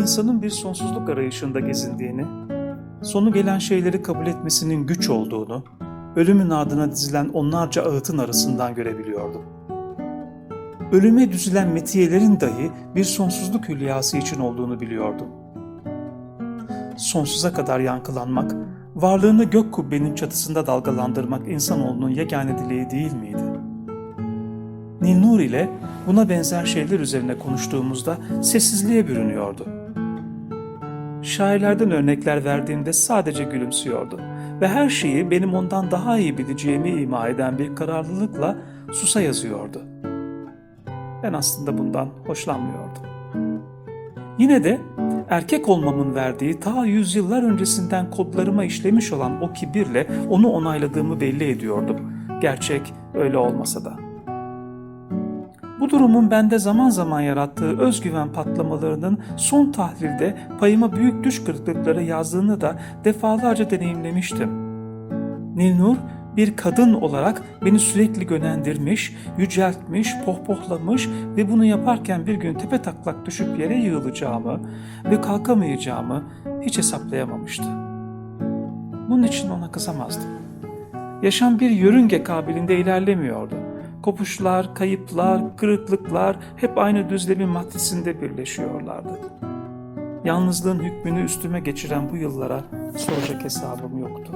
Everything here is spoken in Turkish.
insanın bir sonsuzluk arayışında gezindiğini, sonu gelen şeyleri kabul etmesinin güç olduğunu, ölümün ardına dizilen onlarca ağıtın arasından görebiliyordum. Ölüme düzülen metiyelerin dahi bir sonsuzluk hülyası için olduğunu biliyordum. Sonsuza kadar yankılanmak, varlığını gök kubbenin çatısında dalgalandırmak insanoğlunun yegane dileği değil miydi? Nilnur ile buna benzer şeyler üzerine konuştuğumuzda sessizliğe bürünüyordu. Şairlerden örnekler verdiğimde sadece gülümsüyordu ve her şeyi benim ondan daha iyi bileceğimi ima eden bir kararlılıkla susa yazıyordu. Ben aslında bundan hoşlanmıyordum. Yine de erkek olmamın verdiği ta yüzyıllar öncesinden kodlarıma işlemiş olan o kibirle onu onayladığımı belli ediyordum. Gerçek öyle olmasa da. Bu durumun bende zaman zaman yarattığı özgüven patlamalarının son tahlilde payıma büyük düş kırıklıkları yazdığını da defalarca deneyimlemiştim. Nilnur bir kadın olarak beni sürekli gönendirmiş, yüceltmiş, pohpohlamış ve bunu yaparken bir gün tepe taklak düşüp yere yığılacağımı ve kalkamayacağımı hiç hesaplayamamıştı. Bunun için ona kızamazdım. Yaşam bir yörünge kabilinde ilerlemiyordu. Kopuşlar, kayıplar, kırıklıklar hep aynı düzlemin maddesinde birleşiyorlardı. Yalnızlığın hükmünü üstüme geçiren bu yıllara soracak hesabım yoktu.